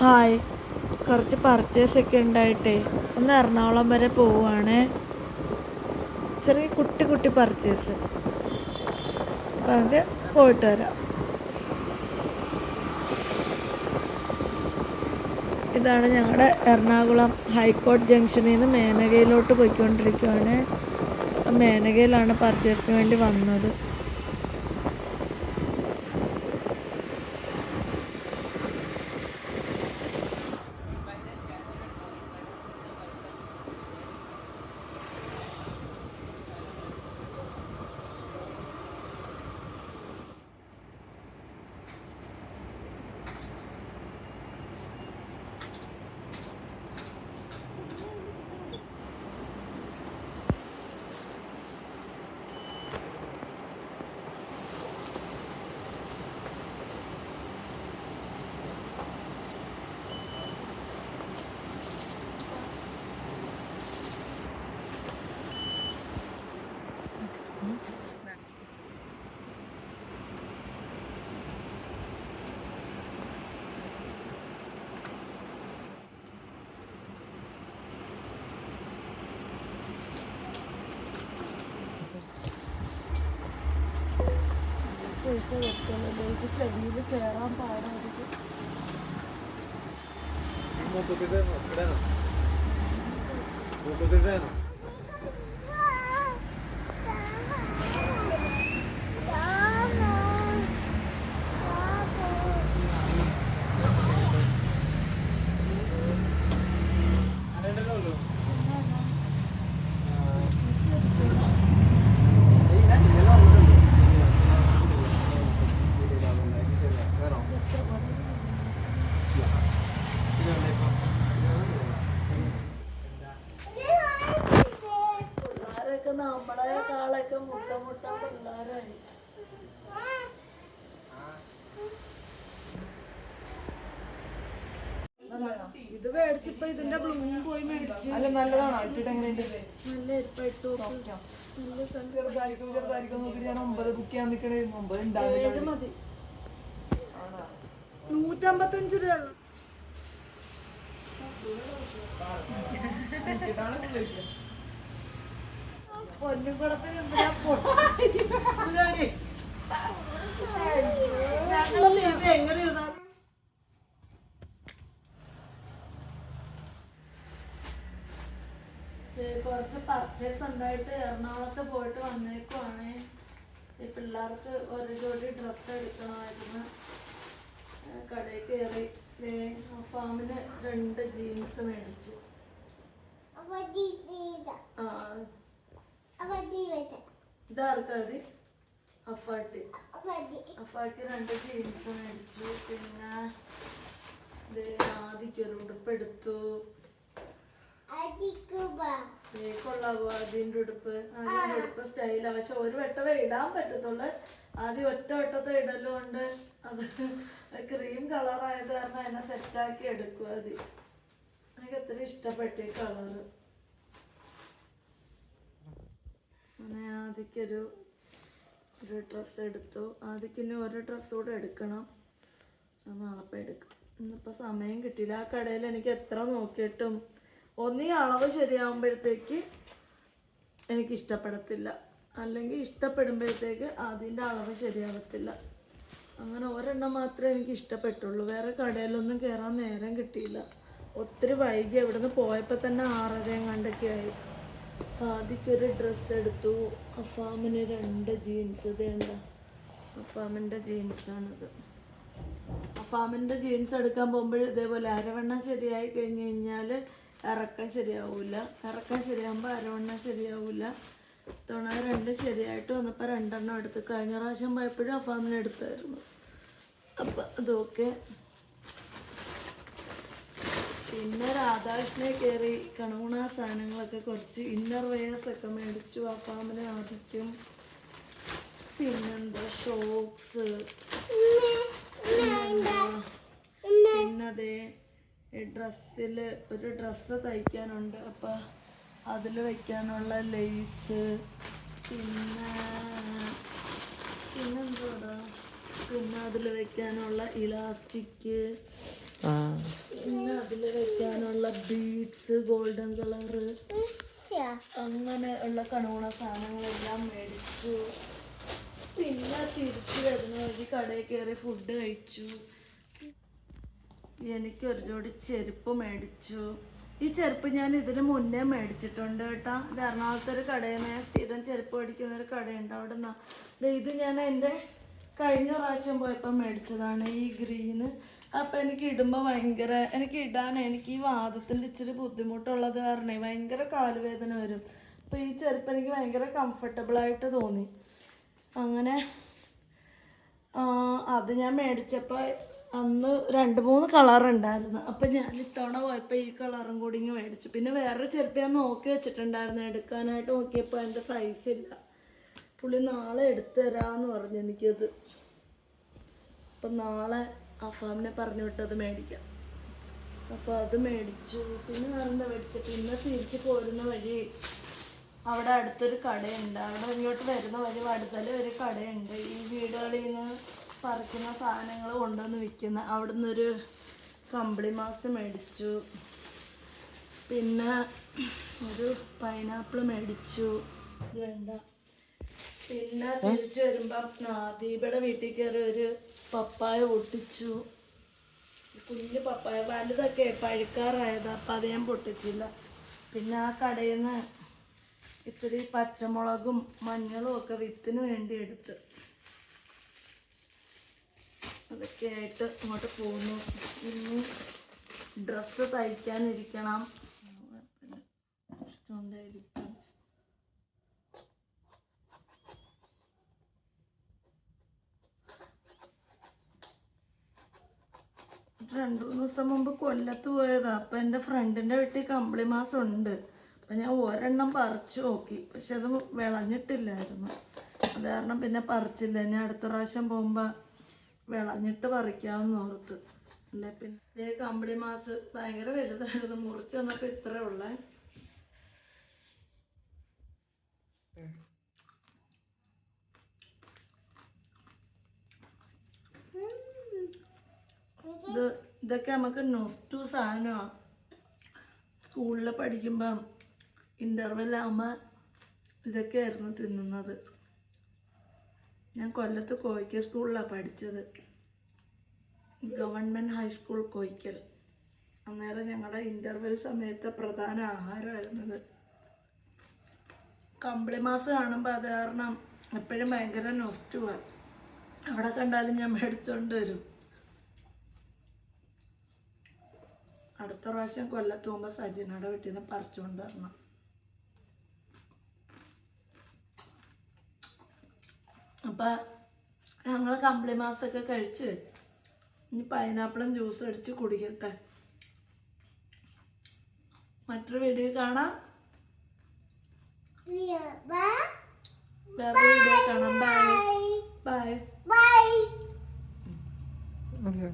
Hi. കുറച്ച് purchase ഒക്കെ ഉണ്ടായിട്ടേ ഒന്ന് എറണാകുളം വരെ പോവുകയാണ് ചെറിയ കുട്ടി കുട്ടി പർച്ചേസ് അപ്പം നമുക്ക് പോയിട്ട് വരാം. ഇതാണ് ഞങ്ങളുടെ എറണാകുളം ഹൈക്കോർട്ട് ജംഗ്ഷനിൽ നിന്ന് മേനകയിലോട്ട് പോയിക്കൊണ്ടിരിക്കുകയാണ് മേനകയിലാണ് പർച്ചേസിന് വേണ്ടി വന്നത്. ചെവിയിൽ കയറാൻ പാടായിരിക്കും. മൂക്കുത്തിട്ടേനോ ഇടേനോ മൂക്കുത്തിട്ടേനോ നമ്മളെ കാളൊക്കെ മുട്ട മുട്ട പിള്ളേരായി. ഇത് മേടിച്ചപ്പോ ഇതിന്റെ ബ്ലൂം പോയി മേടിച്ചു. അല്ല നല്ലതാണോ? ഇട്ടിട്ട് എങ്ങനെയുണ്ട് നല്ല സൺ- ചെറുതായിരിക്കും ചെറുതായിരിക്കും നോക്കി ഞാൻ ഒമ്പത് ബുക്ക് ചെയ്യാൻ നിൽക്കണേ ഒമ്പത് ഏഴ് ഉണ്ടാവില്ല മതി. നൂറ്റമ്പത്തഞ്ച് രൂപ പൊട്ടി ഇരുന്നാലും കുറച്ച് പർച്ചേസ് ഉണ്ടായിട്ട് എറണാകുളത്ത് പോയിട്ട് വന്നേക്കുവാണ്. ഈ പിള്ളേർക്ക് ഒരു ജോഡി ഡ്രസ്സ് എടുക്കണമായിരുന്നു. കടയിൽ കയറി. ഫാമിന് രണ്ട് ജീൻസ് മേടിച്ചു. ആ. ഇതാർക്കാ അഫാട്ട്. അഫാട്ടി രണ്ട് ജീൻസ് മേടിച്ചു പിന്നെ ആദിക്കൊരു ഉടുപ്പ് എടുത്തു. ദേ കൊള്ളാവോ അതിന്റെ ഉടുപ്പ്. അതിന്റെ ഉടുപ്പ് സ്റ്റൈലാ പക്ഷെ ഒരു വട്ടമേ ഇടാൻ പറ്റത്തുള്ളു. ആദ്യം ഒറ്റ വട്ടത്തെ ഇടലുകൊണ്ട് അത് ക്രീം കളറായത് കാരണം അതിനെ സെറ്റാക്കി എടുക്കും അത് എനിക്ക് അത്ര ഇഷ്ടപ്പെട്ടു ഈ കളറ് അങ്ങനെ ആദ്യക്കൊരു ഒരു ഡ്രസ്സ് എടുത്തു. ആദ്യക്കിനി ഒരു ഡ്രസ്സ് കൂടെ എടുക്കണം. നാളെപ്പം നാളെ എടുക്കും. ഇന്നിപ്പോൾ സമയം കിട്ടിയില്ല. ആ കടയിൽ എനിക്ക് എത്ര നോക്കിയിട്ടും ഒന്നീ അളവ് ശരിയാകുമ്പോഴത്തേക്ക് എനിക്ക് ഇഷ്ടപ്പെടത്തില്ല. അല്ലെങ്കിൽ ഇഷ്ടപ്പെടുമ്പോഴത്തേക്ക് അതിന്റെ അളവ് ശരിയാകത്തില്ല അങ്ങനെ ഒരെണ്ണം മാത്രമേ എനിക്ക് ഇഷ്ടപ്പെട്ടുള്ളൂ. വേറെ കടയിലൊന്നും കയറാൻ നേരം കിട്ടിയില്ല. ഒത്തിരി വൈകി അവിടുന്ന് പോയപ്പോൾ തന്നെ ആറരയും കണ്ടൊക്കെ ആയി. ആദ്യക്കൊരു ഡ്രസ്സ് എടുത്തു. അഫാമിന് രണ്ട് ജീൻസ് ഇതേണ്ട അഫാമിന്റെ ജീൻസാണിത് അഫാമിന്റെ ജീൻസ് എടുക്കാൻ പോകുമ്പോൾ ഇതേപോലെ അരവണ്ണം ശരിയായി കഴിഞ്ഞ് കഴിഞ്ഞാൽ ഇറക്കം ശരിയാവില്ല ഇറക്കം ശരിയാകുമ്പോൾ അരവണ്ണം ശരിയാവില്ല തുണ രണ്ട് ശരിയായിട്ട് വന്നപ്പോൾ രണ്ടെണ്ണം എടുത്ത്. കഴിഞ്ഞ പ്രാവശ്യം പോയപ്പോഴും അഫാമിന് എടുത്തായിരുന്നു. അപ്പം അതൊക്കെ പിന്നെ രാധാകൃഷ്ണനെ കയറി കണുണ സാധനങ്ങളൊക്കെ കുറച്ച് ഇന്നർ വെയേഴ്സ് ഒക്കെ മേടിച്ചു അഫാമിന് ആദിക്കും പിന്നെന്താ ഷോക്സ് പിന്നതേ ഡ്രസ്സിൽ ഒരു ഡ്രസ്സ് തയ്ക്കാനുണ്ട്. അപ്പം അതിൽ വയ്ക്കാനുള്ള ലേസ് പിന്നെ പിന്നെന്താ പിന്നെ അതിൽ വയ്ക്കാനുള്ള ഇലാസ്റ്റിക് പിന്നെ അതിൽ വെക്കാനുള്ള ബീഡ്സ് ഗോൾഡൻ കളറ് അങ്ങനെ ഉള്ള കണൂണ സാധനങ്ങളെല്ലാം മേടിച്ചു. പിന്നെ തിരിച്ചു വരുന്ന വഴി കടയിൽ കയറി ഫുഡ് കഴിച്ചു. എനിക്കൊരു ജോഡി ചെരുപ്പ് മേടിച്ചു. ഈ ചെരുപ്പ് ഞാൻ ഇതിന് മുന്നേ മേടിച്ചിട്ടുണ്ട് കേട്ടോ. ഇത് എറണാകുളത്തെ ഒരു കടയിൽ നിന്ന് സ്ഥിരം ചെരുപ്പ് മേടിക്കുന്ന ഒരു കടയുണ്ട് അവിടെ നിന്ന് ഇത് ഞാൻ എന്റെ കഴിഞ്ഞ പ്രാവശ്യം പോയപ്പോൾ മേടിച്ചതാണ് ഈ ഗ്രീന് അപ്പം എനിക്ക് ഇടുമ്പോൾ ഭയങ്കര എനിക്ക് ഇടാൻ എനിക്ക് ഈ വാദത്തിന്റെ ഇച്ചിരി ബുദ്ധിമുട്ടുള്ളത് കാരണേ ഭയങ്കര കാലുവേദന വരും. അപ്പോൾ ഈ ചെരുപ്പ് എനിക്ക് ഭയങ്കര കംഫർട്ടബിളായിട്ട് തോന്നി. അങ്ങനെ അത് ഞാൻ മേടിച്ചപ്പോൾ അന്ന് രണ്ട് മൂന്ന് കളർ ഉണ്ടായിരുന്നു. അപ്പം ഞാൻ ഇത്തവണ പോയപ്പോൾ ഈ കളറും കൂടി ഇങ്ങ് മേടിച്ചു. പിന്നെ വേറൊരു ചെരുപ്പ് ഞാൻ നോക്കി വെച്ചിട്ടുണ്ടായിരുന്നു. എടുക്കാനായിട്ട് നോക്കിയപ്പോൾ സൈസ് ഇല്ല. പുള്ളി നാളെ എടുത്തു തരാന്ന് പറഞ്ഞു എനിക്കത്. അപ്പം നാളെ അഫാമിനെ പറഞ്ഞു വിട്ടത് മേടിക്കാം. അപ്പോൾ അത് മേടിച്ചു. പിന്നെ വേറെന്താ മേടിച്ചു? പിന്നെ തിരിച്ച് പോരുന്ന വഴി അവിടെ അടുത്തൊരു കടയുണ്ട്. അവിടെ ഇങ്ങോട്ട് വരുന്ന വഴി വടുതല ഒരു കടയുണ്ട്. ഈ വീടുകളിൽ നിന്ന് പറിക്കുന്ന സാധനങ്ങൾ കൊണ്ടുവന്ന് വിൽക്കുന്ന അവിടെ നിന്നൊരു കമ്പിളി മാസ് മേടിച്ചു. പിന്നെ ഒരു പൈനാപ്പിൾ മേടിച്ചു. ഇത് വേണ്ട. പിന്നെ തിരിച്ചു വരുമ്പം ദീപയുടെ വീട്ടിൽ കയറി ഒരു പപ്പായ പൊട്ടിച്ചു. കുഞ്ഞു പപ്പായ വലുതൊക്കെ പഴുക്കാറായത് അപ്പം അത് ഞാൻ പൊട്ടിച്ചില്ല. പിന്നെ ആ കടയിൽ നിന്ന് ഇത്തിരി പച്ചമുളകും മഞ്ഞളും ഒക്കെ വിത്തിന് വേണ്ടി എടുത്ത് അതൊക്കെ ആയിട്ട് ഇങ്ങോട്ട് പോകുന്നു ഇനി ഡ്രസ്സ് തയ്ക്കാനിരിക്കണം. ചുണ്ടായിരിക്കും രണ്ടു മൂന്ന് ദിവസം മുമ്പ് കൊല്ലത്ത് പോയതാ. അപ്പം എന്റെ ഫ്രണ്ടിന്റെ വീട്ടിൽ കമ്പിളി മാസം ഉണ്ട്. അപ്പം ഞാൻ ഒരെണ്ണം പറിച്ചു നോക്കി. പക്ഷെ അത് വിളഞ്ഞിട്ടില്ലായിരുന്നു. അത് കാരണം പിന്നെ പറിച്ചില്ല. ഞാൻ അടുത്ത പ്രാവശ്യം പോകുമ്പോൾ വിളഞ്ഞിട്ട് പറിക്കാമെന്ന് ഓർത്ത്. അല്ലെ പിന്നെ കമ്പിളി മാസ് ഭയങ്കര വലുതായിരുന്നു. മുറിച്ച് വന്നപ്പോൾ ഇത്രേ ഉള്ളേ ഇത് ഇതൊക്കെ നമുക്ക് നൊസ്റ്റു സാധനമാണ് സ്കൂളിൽ പഠിക്കുമ്പം ഇന്റർവെല്ലാകുമ്പോൾ ഇതൊക്കെയായിരുന്നു തിന്നുന്നത്. ഞാൻ കൊല്ലത്ത് കോയിക്കൽ സ്കൂളിലാണ് പഠിച്ചത്. Government high school Koyikkal. അന്നേരം ഞങ്ങളുടെ ഇന്റർവെൽ സമയത്തെ പ്രധാന ആഹാരമായിരുന്നത്. കമ്പിളി മാസം കാണുമ്പോൾ അത് കാരണം എപ്പോഴും ഭയങ്കര നൊസ്റ്റുവാണ് അവിടെ കണ്ടാലും ഞാൻ മേടിച്ചോണ്ട് വരും. അടുത്ത പ്രാവശ്യം കൊല്ലത്ത് പോകുമ്പോൾ സജിനയുടെ വീട്ടിൽ നിന്ന് പറിച്ചുകൊണ്ട് വരണം. അപ്പം ഞങ്ങൾ കമ്പിളി മാസമൊക്കെ കഴിച്ച് ഇനി പൈനാപ്പിളും ജ്യൂസ് അടിച്ച് കുടിക്കട്ടെ. മറ്റൊരു വീഡിയോ കാണാം. വേറെ വീഡിയോ കാണാം. Bye bye okay